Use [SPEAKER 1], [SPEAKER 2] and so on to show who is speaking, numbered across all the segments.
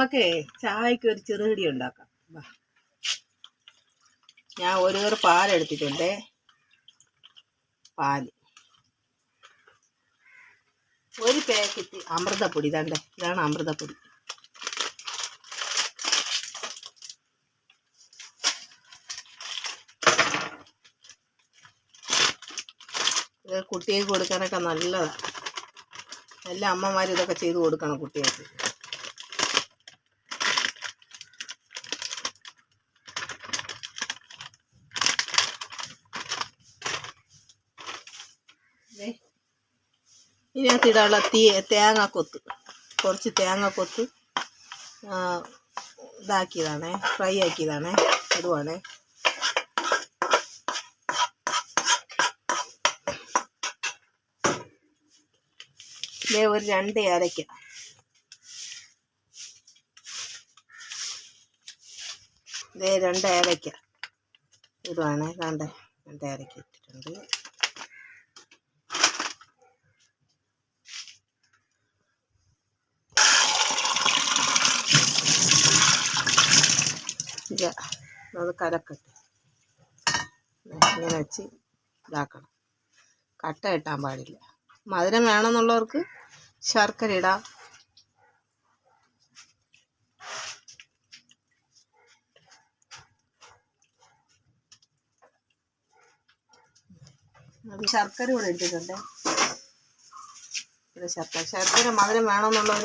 [SPEAKER 1] നമുക്ക് ചായക്ക് ഒരു ചെറുകടി ഉണ്ടാക്കാം. ഞാൻ ഒരു കയറ് പാലെടുത്തിട്ടുണ്ട് പാൽ. ഒരു പാക്കറ്റ് അമൃതപ്പൊടി. ഇതാണ്ട്. ഇതാണ് അമൃതപ്പൊടി. ഇത് കുട്ടികൾക്ക് കൊടുക്കാനൊക്കെ നല്ലതാണ് എല്ലാ അമ്മമാരും ഇതൊക്കെ ചെയ്ത് കൊടുക്കണം കുട്ടികൾക്ക്. ദേ, ഇതിനകത്ത് ഇടാനുള്ള തീ തേങ്ങാക്കൊത്ത്. കുറച്ച് തേങ്ങാക്കൊത്ത് ആ, ഇതാക്കിയതാണേ ഫ്രൈ ആക്കിയതാണേ ഇടുവാണേ. ഇതേ ഒരു രണ്ട് ഏലയ്ക്ക ദേ രണ്ട് ഏലയ്ക്ക ഇടുവാണേ. രണ്ട് രണ്ട് ഏലയ്ക്ക ഇട്ടിട്ടുണ്ട്. അത് കലക്കട്ടെ. ഇങ്ങനെ വെച്ച് ഇതാക്കണം. കട്ട കിട്ടാൻ പാടില്ല. മധുരം വേണമെന്നുള്ളവർക്ക് ശർക്കര ഇടാം. ശർക്കര കൂടെ ഇട്ടിട്ടുണ്ട്. ശർക്കര. ശർക്കര മധുരം വേണമെന്നുള്ളവർ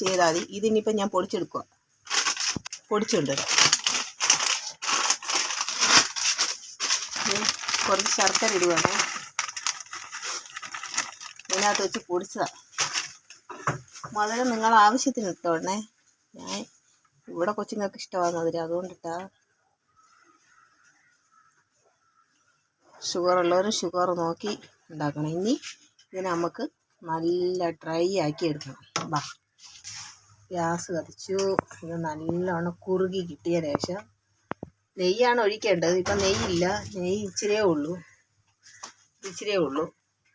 [SPEAKER 1] ചെയ്താൽ മതി. ഇതിനിപ്പം ഞാൻ പൊടിച്ചെടുക്കുക പൊടിച്ചുകൊണ്ടുവരാം ഇത് കുറച്ച് ശർക്കര ഇടുവാണേ. ഇതിനകത്ത് വെച്ച് പൊടിച്ചതാണ് മധുരം നിങ്ങൾ ആവശ്യത്തിന് ഇട്ടോണേ. ഞാൻ ഇവിടെ കൊച്ചുങ്ങൾക്ക് ഇഷ്ടമാണ് മധുരം അതുകൊണ്ടിട്ടാ. ഷുഗർ ഉള്ളവരും ഷുഗർ നോക്കി ഉണ്ടാക്കണം. ഇനി ഇതിനെ നമുക്ക് നല്ല ഡ്രൈ ആക്കി എടുക്കണം. ബാ ഗ്യാസ് കത്തിച്ചു. ഇത് നല്ലോണം കുറുകി കിട്ടിയ ശേഷം നെയ്യാണ് ഒഴിക്കേണ്ടത്. ഇപ്പം നെയ്യില്ല. നെയ്യ് ഇച്ചിരിയേ ഉള്ളൂ. ഇച്ചിരിയേ ഉള്ളൂ.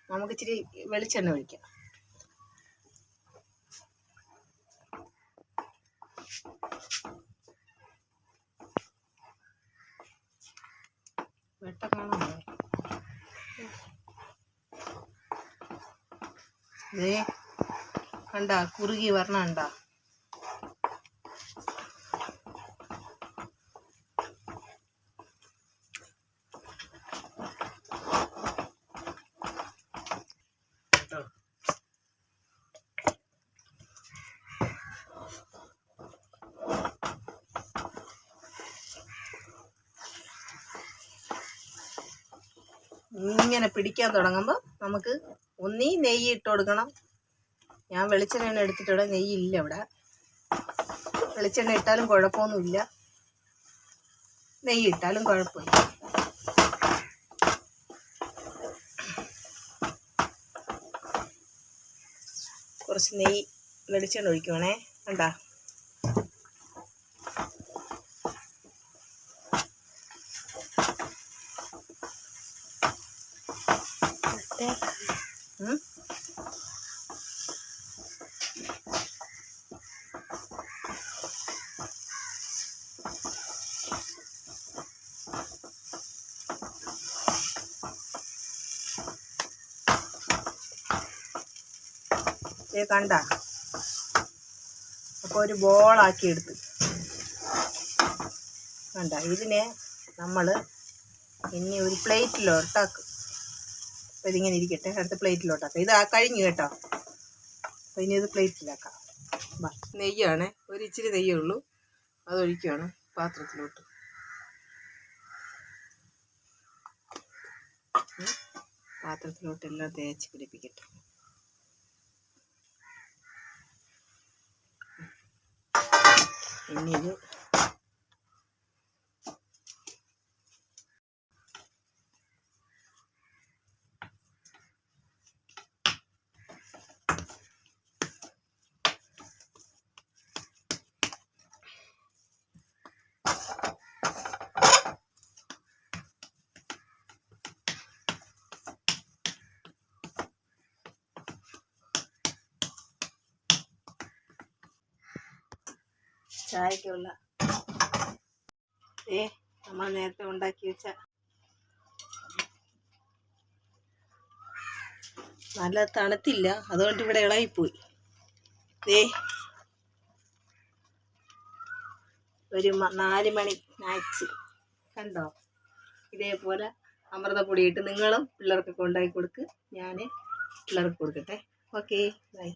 [SPEAKER 1] നമുക്ക് ഇച്ചിരി വെളിച്ചെണ്ണ ഒഴിക്കാം. വെട്ട കണ്ട കുറുകി വരണ കണ്ട. ഇങ്ങനെ പിടിക്കാൻ തുടങ്ങുമ്പോൾ നമുക്ക് ഒന്നീ നെയ്യ് ഇട്ട് കൊടുക്കണം. ഞാൻ വെളിച്ചെണ്ണ എടുത്തിട്ടിവിടെ നെയ്യില്ല ഇവിടെ. വെളിച്ചെണ്ണ ഇട്ടാലും കുഴപ്പമൊന്നുമില്ല. നെയ്യ് ഇട്ടാലും കുഴപ്പമില്ല. കുറച്ച് നെയ്യ് വെളിച്ചെണ്ണ ഒഴിക്കുവാണേ. കണ്ടാ? ഉം. ദേ കണ്ട അപ്പോൾ ഒരു ബോളാക്കി എടുത്ത് കണ്ട ഇതിനെ നമ്മൾ ഇനി ഒരു പ്ലേറ്റിലോട്ടാക്കും അപ്പോൾ ഇതിങ്ങനെ ഇരിക്കട്ടെ. അടുത്ത പ്ലേറ്റിലോട്ടാക്കാം ഇത് കഴിഞ്ഞു കേട്ടോ. അപ്പോൾ ഇനി ഇത് പ്ലേറ്റിലാക്കാം. നെയ്യാണ്. ഒരു ഇച്ചിരി നെയ്യേ ഉള്ളൂ. അതൊഴിക്കുകയാണ് പാത്രത്തിലോട്ട്. പാത്രത്തിലോട്ട് എല്ലാം തേച്ച് പിടിപ്പിക്കട്ടെ. ഇനി ഇത് ചായക്കുള്ള. ഏ നമ്മൾ നേരത്തെ ഉണ്ടാക്കി വെച്ച നല്ല തണുത്തില്ല അതുകൊണ്ട് ഇവിടെ ഇളകിപ്പോയി. ഏ ഒരു നാല് മണി സ്നാക്സ് കണ്ടോ? ഇതേപോലെ അമൃതപ്പൊടി ഇട്ട് നിങ്ങളും പിള്ളേർക്കൊക്കെ ഉണ്ടാക്കി കൊടുക്ക്. ഞാൻ പിള്ളേർക്ക് കൊടുക്കട്ടെ. Okay bye